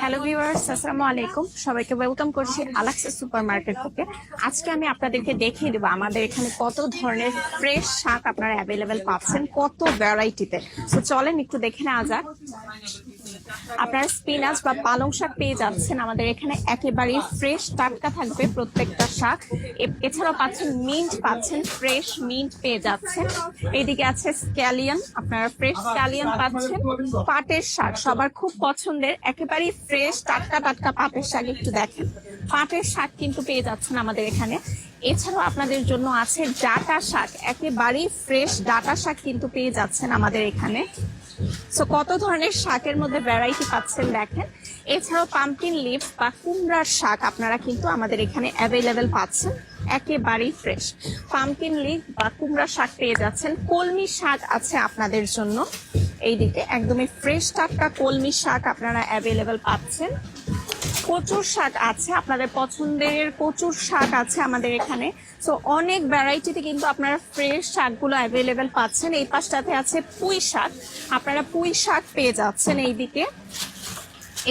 Hello viewers আসসালামু আলাইকুম সবাইকে ওয়েলকাম করছি আলাক্সা সুপার মার্কেট থেকে। আজকে আমি আপনাদেরকে দেখিয়ে দেবো আমাদের এখানে কত ধরনের ফ্রেশ শাক আপনারা অ্যাভেলেবেল পাচ্ছেন, কত ভ্যারাইটিতে তো। চলেন একটু দেখে নেওয়া যাক। আপনারা স্পিনাচ বা পালং শাক পেয়ে যাচ্ছেন আমাদের এখানে। একেবারেই ফ্রেশ টাটকা থাকবে প্রত্যেকটা শাক। এছাড়াও পাচ্ছেন মিন্ট পাচ্ছেন ফ্রেশ মিন্ট পেয়ে যাচ্ছেন। এইদিকে আছে স্ক্যালিয়ান আপনারা ফ্রেশ স্ক্যালিয়ান পাচ্ছেন। পাটের শাক, সবার খুব পছন্দের। একেবারেই ফ্রেশ টাটকা টাটকা পাটের শাক একটু দেখেন। পাটের শাক কিন্তু পেয়ে যাচ্ছেন আমাদের এখানে। এছাড়াও আপনাদের জন্য আছে ডাটা শাক। একেবারেই ফ্রেশ ডাটা শাক কিন্তু পেয়ে যাচ্ছেন আমাদের এখানে। সো কত ধরনের শাকের মধ্যে ভ্যারাইটি পাচ্ছেন দেখেন। এছাড়াও পাম্পকিন লিভ বা কুমড়ার শাক আপনারা কিন্তু আমাদের এখানে অ্যাভেলেবেল পাচ্ছেন। একেবারেই ফ্রেশ পাম্পকিন লিভ বা কুমড়া শাক পেয়ে যাচ্ছেন। কলমি শাক আছে আপনাদের জন্য। এইদিকে একদমই ফ্রেশ টাটকা কলমি শাক আপনারা অ্যাভেলেবেল পাচ্ছেন। কচুর শাক আছে, আপনাদের পছন্দের কচুর শাক আছে আমাদের এখানে। সো অনেক ভ্যারাইটিতে কিন্তু আপনারা ফ্রেশ শাকগুলো অ্যাভেলেবেল পাচ্ছেন। এই পাশটাতে আছে পুঁই শাক। আপনারা পুঁই শাক পেয়ে যাচ্ছেন এইদিকে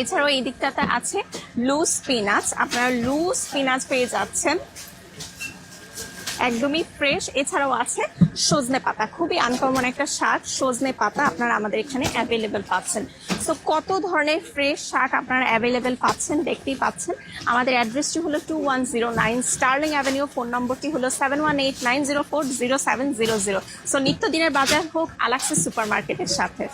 এছাড়াও এই দিকটাতে আছে লুজ স্পিনাচ আপনারা লুজ স্পিনাচ পেয়ে যাচ্ছেন। একদমই ফ্রেশ এছাড়াও আছে সজনে পাতা। খুবই আনকমন একটা শাক। সজনে পাতা আপনারা আমাদের এখানে অ্যাভেলেবেল পাচ্ছেন। সো কত ধরনের ফ্রেশ শাক আপনারা অ্যাভেলেবেল পাচ্ছেন, দেখতেই পাচ্ছেন। আমাদের অ্যাড্রেসটি হলো two one zero nine Sterling avenue phone নম্বরটি হলো seven one eight nine zero four zero seven zero zero so নিত্যদিনের বাজার হোক আলাক্সিস সুপার মার্কেটের সাথে।